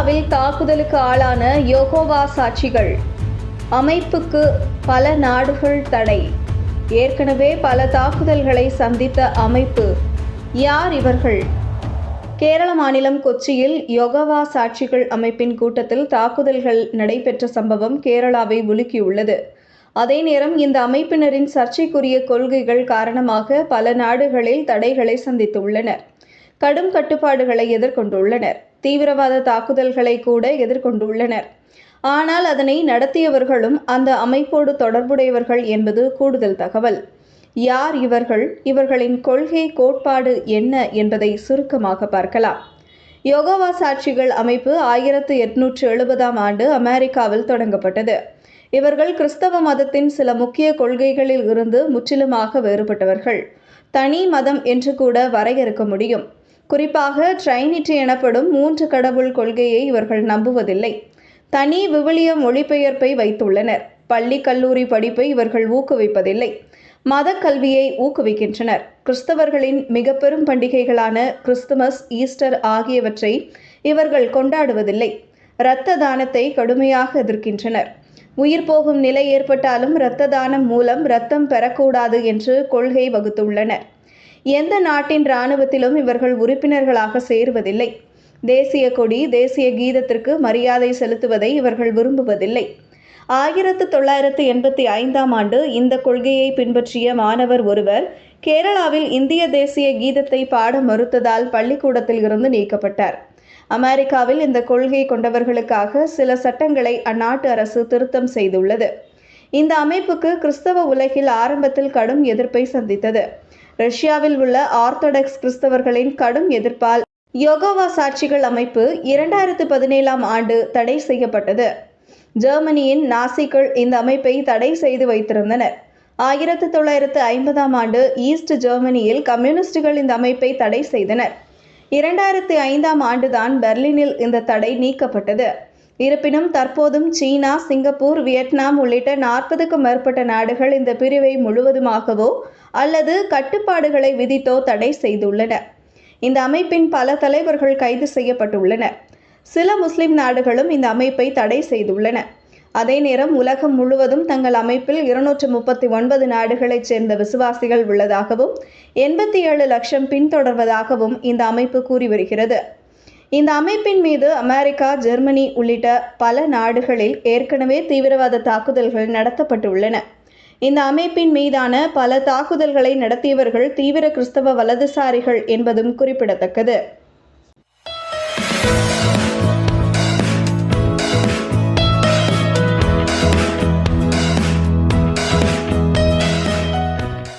கேரளாவில் தாக்குதலுக்கு ஆளான யோகோவா சாட்சிகள். அமைப்புக்கு பல நாடுகள் தடை. ஏற்கனவே பல தாக்குதல்களை சந்தித்த அமைப்பு. யார் இவர்கள்? கேரள மாநிலம் கொச்சியில் யோகவா சாட்சிகள் அமைப்பின் கூட்டத்தில் தாக்குதல்கள் நடைபெற்ற சம்பவம் கேரளாவை உலுக்கியுள்ளது. அதே நேரம் இந்த அமைப்பினரின் சர்ச்சைக்குரிய கொள்கைகள் காரணமாக பல நாடுகளில் தடைகளை சந்தித்துள்ளனர். கடும் கட்டுப்பாடுகளை எதிர்கொண்டுள்ளனர். தீவிரவாத தாக்குதல்களை கூட எதிர்கொண்டுள்ளனர். ஆனால் அதனை நடத்தியவர்களும் அந்த அமைப்போடு தொடர்புடையவர்கள் என்பது கூடுதல் தகவல். யார் இவர்கள்? இவர்களின் கொள்கை கோட்பாடு என்ன என்பதை சுருக்கமாக பார்க்கலாம். யோகோவா சாட்சிகள் அமைப்பு ஆயிரத்து எட்நூற்று எழுபதாம் ஆண்டு அமெரிக்காவில் தொடங்கப்பட்டது. இவர்கள் கிறிஸ்தவ மதத்தின் சில முக்கிய கொள்கைகளில் இருந்து முற்றிலுமாக வேறுபட்டவர்கள். தனி மதம் என்று கூட வரையறுக்க முடியும். குறிப்பாக ட்ரைனிட்டி எனப்படும் மூன்று கடவுள் கொள்கையை இவர்கள் நம்புவதில்லை. தனி விவிலிய மொழிபெயர்ப்பை வைத்துள்ளனர். பள்ளி கல்லூரி படிப்பை இவர்கள் ஊக்குவிப்பதில்லை. மத கல்வியை ஊக்குவிக்கின்றனர். கிறிஸ்தவர்களின் மிக பெரும் பண்டிகைகளான கிறிஸ்துமஸ் ஈஸ்டர் ஆகியவற்றை இவர்கள் கொண்டாடுவதில்லை. இரத்த தானத்தை கடுமையாக எதிர்க்கின்றனர். உயிர் போகும் நிலை ஏற்பட்டாலும் இரத்த தானம் மூலம் இரத்தம் பெறக்கூடாது என்று கொள்கை வகுத்துள்ளனர். எந்த நாட்டின் இராணுவத்திலும் இவர்கள் உறுப்பினர்களாக சேருவதில்லை. தேசிய கொடி தேசிய கீதத்திற்கு மரியாதை செலுத்துவதை இவர்கள் விரும்புவதில்லை. ஆயிரத்து தொள்ளாயிரத்து எண்பத்தி ஐந்தாம் ஆண்டு இந்த கொள்கையை பின்பற்றிய மாணவர் ஒருவர் கேரளாவில் இந்திய தேசிய கீதத்தை பாட மறுத்ததால் பள்ளிக்கூடத்தில் இருந்து நீக்கப்பட்டார். அமெரிக்காவில் இந்த கொள்கை கொண்டவர்களுக்காக சில சட்டங்களை அந்நாட்டு அரசு திருத்தம் செய்துள்ளது. இந்த அமைப்புக்கு கிறிஸ்தவ உலகில் ஆரம்பத்தில் கடும் எதிர்ப்பை சந்தித்தது. ரஷ்யாவில் உள்ள ஆர்த்தடாக்ஸ் கிறிஸ்தவர்களின் கடும் எதிர்ப்பால் யோகோவா சாட்சிகள் அமைப்பு இரண்டாயிரத்து பதினேழாம் ஆண்டு தடை செய்யப்பட்டது. ஜெர்மனியின் நாசிக்கள் இந்த அமைப்பை தடை செய்து வைத்திருந்தனர். ஆயிரத்து தொள்ளாயிரத்து ஐம்பதாம் ஆண்டு ஈஸ்ட் ஜெர்மனியில் கம்யூனிஸ்டுகள் இந்த அமைப்பை தடை செய்தனர். இரண்டாயிரத்தி ஐந்தாம் ஆண்டுதான் பெர்லினில் இந்த தடை நீக்கப்பட்டது. இருப்பினும் தற்போதும் சீனா சிங்கப்பூர் வியட்நாம் உள்ளிட்ட நாற்பதுக்கும் மேற்பட்ட நாடுகள் இந்த பிரிவை முழுவதுமாகவோ அல்லது கட்டுப்பாடுகளை விதித்தோ தடை செய்துள்ளன. இந்த அமைப்பின் பல தலைவர்கள் கைது செய்யப்பட்டுள்ளனர் சில முஸ்லிம் நாடுகளும் இந்த அமைப்பை தடை செய்துள்ளன. அதே நேரம் உலகம் முழுவதும் தங்கள் அமைப்பில் இருநூற்று முப்பத்தி ஒன்பது நாடுகளைச் சேர்ந்த விசுவாசிகள் உள்ளதாகவும் எண்பத்தி ஏழு லட்சம் பின்தொடர்வதாகவும் இந்த அமைப்பு கூறி வருகிறது. இந்த அமைப்பின் மீது அமெரிக்கா ஜெர்மனி உள்ளிட்ட பல நாடுகளில் ஏற்கனவே தீவிரவாத தாக்குதல்கள் நடத்தப்பட்டுள்ளன. இந்த அமைப்பின் மீதான பல தாக்குதல்களை நடத்தியவர்கள் தீவிர கிறிஸ்தவ வலதுசாரிகள் என்பதும் குறிப்பிடத்தக்கது.